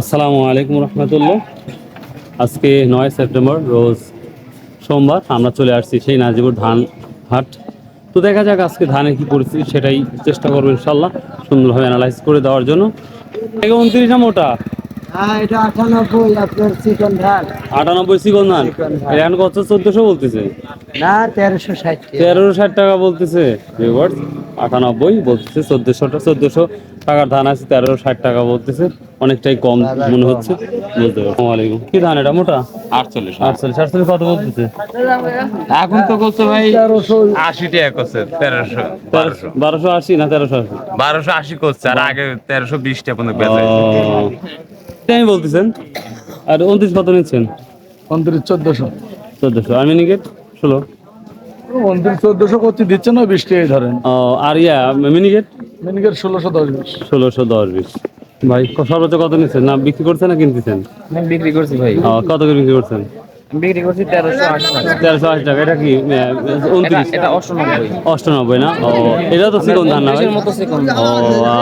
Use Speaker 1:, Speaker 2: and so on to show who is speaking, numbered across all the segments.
Speaker 1: আসসালামু আলাইকুম রহমতুল্লাহ। আজকে নয় সেপ্টেম্বর রোজ সোমবার আমরা চলে আসছি সেই নাজিবুর ধান হাট। তো দেখা যাক আজকে ধানের কি পরিস্থিতি সেটাই চেষ্টা করব ইনশাল্লাহ সুন্দরভাবে অ্যানালাইজ করে দেওয়ার জন্য। উনত্রিশ না মোটা?
Speaker 2: হ্যাঁ এটা আটানব্বই চিকন ধান।
Speaker 1: এখন কত? চোদ্দশো বলতেছে?
Speaker 2: না তেরোশো ষাট
Speaker 1: তেরোশো ষাট টাকা বলতেছে। আটানব্বই বলতেছে চোদ্দশোটা চোদ্দশো টাকার ধান আছে তেরোশো ষাট টাকা বলতেছে। অনেকটাই কম মনে হচ্ছে। বুঝতে পারছি। আসসালামাইকুম কি ধান এটা মোটা?
Speaker 3: আটচল্লিশ।
Speaker 1: আটচল্লিশ। আটচল্লিশ কত বলতেছে?
Speaker 3: এখন তো করছে ভাই আশি টাকা করছে তেরোশো বারোশো।
Speaker 1: বারোশো আশি না তেরোশো আশি?
Speaker 3: বারোশো আশি করছে আর আগে তেরোশো বিশ টাকা পর্যন্ত বেচা
Speaker 1: ও, বলতেছেন? আর উনত্রিশ কত নিচ্ছেন?
Speaker 4: উনত্রিশ চোদ্দশো।
Speaker 1: চোদ্দশো। আর মিনিকেট ষোলো।
Speaker 4: উনত্রিশ চোদ্দশো করতে দিচ্ছে না বিশ টাকাই ধরেন?
Speaker 1: ও, আর ইয়া মিনিকেট
Speaker 4: মিনিকের ষোলোশো দশ বিশ।
Speaker 1: ষোলোশো দশ বিশ। ভাই সর্বোচ্চ কত নিচ্ছেন? না বিক্রি করছেন না কিনতেছেন?
Speaker 5: বিক্রি করছি ভাই।
Speaker 1: কত করে বিক্রি করছেন?
Speaker 5: আমি বিক্রি করছি তেরোশো আশি টাকা।
Speaker 1: তেরোশো আশি টাকা এটা কি উনত্রিশ?
Speaker 5: এটা অষ্টনব্বই।
Speaker 1: অষ্টানব্বই না? ও এটা তো ধান না
Speaker 5: মতো চিকন।
Speaker 1: ও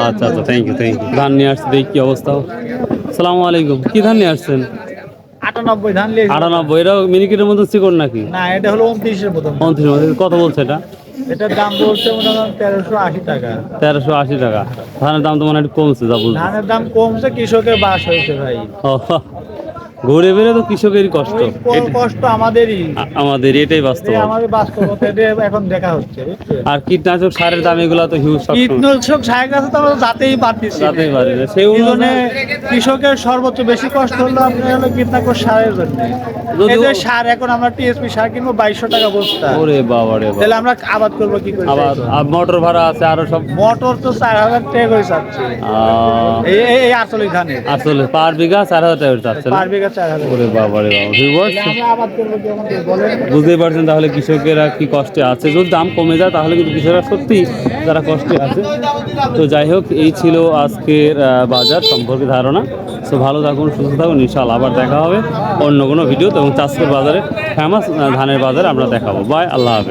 Speaker 1: আচ্ছা আচ্ছা থ্যাংক ইউ থ্যাংক ইউ ধান নিয়ে আসছি দেখি কি অবস্থা। সালামু আলাইকুম। কি ধান নিয়ে আসছেন?
Speaker 4: আটানব্বই ধান লিয়েছে।
Speaker 1: আটানব্বই এটা মিনিকেটের মতো চিকন নাকি?
Speaker 4: না এটা হলো উনত্রিশের প্রথম
Speaker 1: উনত্রিশের মধ্যে কত বলছে এটা?
Speaker 4: এটার দাম বলছে মনে হয় তেরোশো আশি টাকা।
Speaker 1: তেরোশো আশি টাকা। ধানের দাম তো মনে হয় কমছে যা বলছে।
Speaker 4: ধানের দাম কমছে কৃষকের বাস হয়েছে ভাই।
Speaker 1: ঘুরে বেড়ে তো কৃষকেরই কষ্ট।
Speaker 4: কষ্ট আমাদেরই।
Speaker 1: আমাদের এটাই বাস্তব।
Speaker 4: আমাদের বাস্তবতা এখন দেখা হচ্ছে
Speaker 1: আর কীটনাশক সারের দাম এগুলো তো হিউজ
Speaker 4: কীটনাশক সাহেব কাছে তো আমরা যাতেই পারতেছি
Speaker 1: যাতেই পারি সেই অনুযায়ী
Speaker 4: কৃষকের সর্বোচ্চ বেশি কষ্ট হলো আপনার হলো কীটনাশক সারের জন্য।
Speaker 1: যদিও-
Speaker 4: এই যে সার এখন আমরা টিএসপি সার কিনবো বাইশশো টাকা বস্তা।
Speaker 1: ওরে বাবা রে
Speaker 4: তাহলে আমরা আবাদ করব কি করে
Speaker 1: আর মোটর ভাড়া আছে আরও সব।
Speaker 4: মোটর তো চার হাজার টাকা করে চাচ্ছে। এই ধানে
Speaker 1: আসলে পার বিঘা চার হাজার টাকা যাচ্ছে না?
Speaker 4: পার বিঘা
Speaker 1: ওরে বাবা রে বাবা বুঝতেই পারছেন তাহলে কৃষকেরা কি কষ্টে আছে? যদি দাম কমে যায় তাহলে কিন্তু কৃষকরা সত্যি তারা কষ্টে আছে। তো যাই হোক এই ছিল আজকের বাজার সম্পর্কে ধারণা। তো ভালো থাকুন সুস্থ থাকুন ইনশাল্লাহ আবার দেখা হবে অন্য কোনো ভিডিও এবং চাষপুর বাজারে ফেমাস ধানের বাজারে আমরা দেখাবো। বাই আল্লাহ হাফেজ।